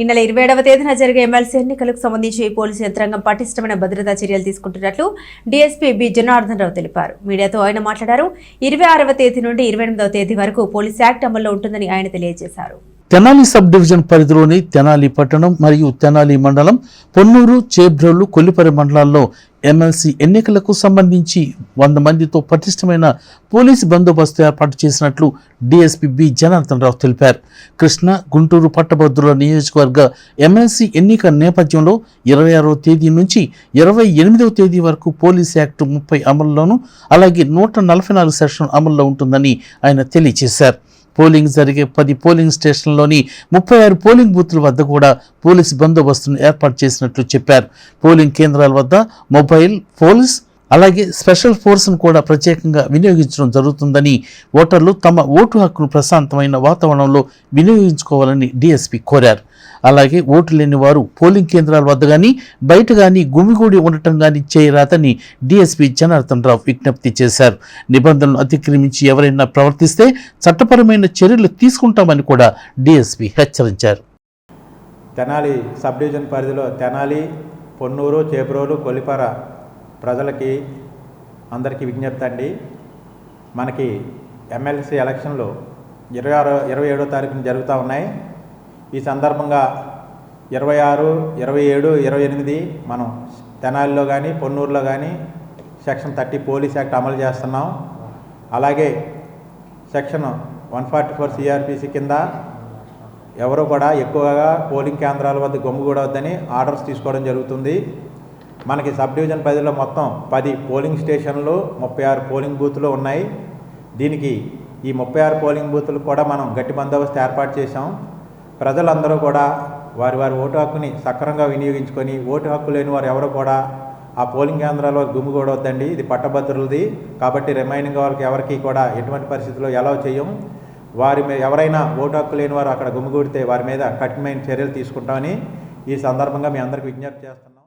ఈ నెల ఇరవై ఏడవ తేదీన జరిగే ఎమ్మెల్సీ ఎన్నికలకు సంబంధించి పోలీసు యంత్రాంగం పటిష్టమైన భద్రతా చర్యలు తీసుకుంటున్నట్లు డీఎస్పీ బి జనార్దన్ రావు తెలిపారు. మీడియాతో ఆయన మాట్లాడారు. ఇరవై ఆరవ తేదీ నుండి ఇరవై ఎనిమిదవ తేదీ వరకు పోలీస్ యాక్ట్ అమల్లో ఉంటుందని ఆయన తెలియజేశారు. తెనాలి సబ్ డివిజన్ పరిధిలోని తెనాలి పట్టణం మరియు తెనాలి మండలం పొన్నూరు చేబ్రోలు కొల్లిపరి మండలాల్లో ఎమ్మెల్సీ ఎన్నికలకు సంబంధించి వంద మందితో పటిష్టమైన పోలీసు బందోబస్తు ఏర్పాటు చేసినట్లు డీఎస్పీ బి జనార్దన్ రావు తెలిపారు. కృష్ణ గుంటూరు పట్టభద్రుల నియోజకవర్గ ఎమ్మెల్సీ ఎన్నిక నేపథ్యంలో ఇరవై ఆరవ తేదీ నుంచి ఇరవై ఎనిమిదవ తేదీ వరకు పోలీస్ యాక్ట్ ముప్పై అమల్లోనూ అలాగే నూట నలభై నాలుగు సెక్షన్ అమల్లో ఉంటుందని ఆయన తెలియజేశారు. పోలింగ్ జరిగే పది పోలింగ్ స్టేషన్లోని ముప్పై ఆరు పోలింగ్ బూత్ల వద్ద కూడా పోలీసు బందోబస్తును ఏర్పాటు చేసినట్లు చెప్పారు. పోలింగ్ కేంద్రాల వద్ద మొబైల్ పోలీస్ అలాగే స్పెషల్ ఫోర్స్ను కూడా ప్రత్యేకంగా వినియోగించడం జరుగుతుందని ఓటర్లు తమ ఓటు హక్కును ప్రశాంతమైన వాతావరణంలో వినియోగించుకోవాలని డీఎస్పీ కోరారు. అలాగే ఓటు లేని వారు పోలింగ్ కేంద్రాల వద్ద కానీ బయట కానీ గుమిగూడి ఉండటం కానీ చేయరాదని డీఎస్పీ జనార్దన్ రావు విజ్ఞప్తి చేశారు. నిబంధనలు అతిక్రమించి ఎవరైనా ప్రవర్తిస్తే చట్టపరమైన చర్యలు తీసుకుంటామని కూడా డీఎస్పీ హెచ్చరించారు. తెనాలి సబ్ డివిజన్ పరిధిలో తెనాలి పొన్నూరు చేబ్రోలు కొలిపార ప్రజలకి అందరికీ విజ్ఞప్తి అండి. మనకి ఎమ్మెల్సీ ఎలక్షన్లు ఇరవై ఆరో ఇరవై ఏడో తారీఖున జరుగుతూ ఉన్నాయి. ఈ సందర్భంగా ఇరవై ఆరు ఇరవై ఏడు ఇరవై ఎనిమిది మనం తెనాలిలో కానీ పొన్నూరులో కానీ సెక్షన్ థర్టీ పోలీస్ యాక్ట్ అమలు చేస్తున్నాం. అలాగే section one forty four CrPC కింద ఎవరు కూడా ఎక్కువగా పోలింగ్ కేంద్రాల వద్ద గుమ్మగూడవద్దని ఆర్డర్స్ తీసుకోవడం జరుగుతుంది. మనకి సబ్ డివిజన్ పరిధిలో మొత్తం పది పోలింగ్ స్టేషన్లు ముప్పై ఆరు పోలింగ్ బూతులు ఉన్నాయి. దీనికి ఈ ముప్పై ఆరు పోలింగ్ బూతులు కూడా మనం గట్టి బందోబస్తు ఏర్పాటు చేశాం. ప్రజలందరూ కూడా వారి వారి ఓటు హక్కుని సక్రమంగా వినియోగించుకొని ఓటు హక్కు లేని వారు ఎవరు కూడా ఆ పోలింగ్ కేంద్రాల్లో గుమ్మిగూడవద్దండి ఇది పట్టభద్రులది. కాబట్టి రిమైనింగ్ వాళ్ళకి ఎవరికి కూడా ఎటువంటి పరిస్థితుల్లో ఎలా చేయం. వారి మీద ఎవరైనా ఓటు హక్కు లేని వారు అక్కడ గుమ్మిగూడితే వారి మీద కఠినమైన చర్యలు తీసుకుంటామని ఈ సందర్భంగా మీ అందరికి విజ్ఞప్తి చేస్తున్నాం.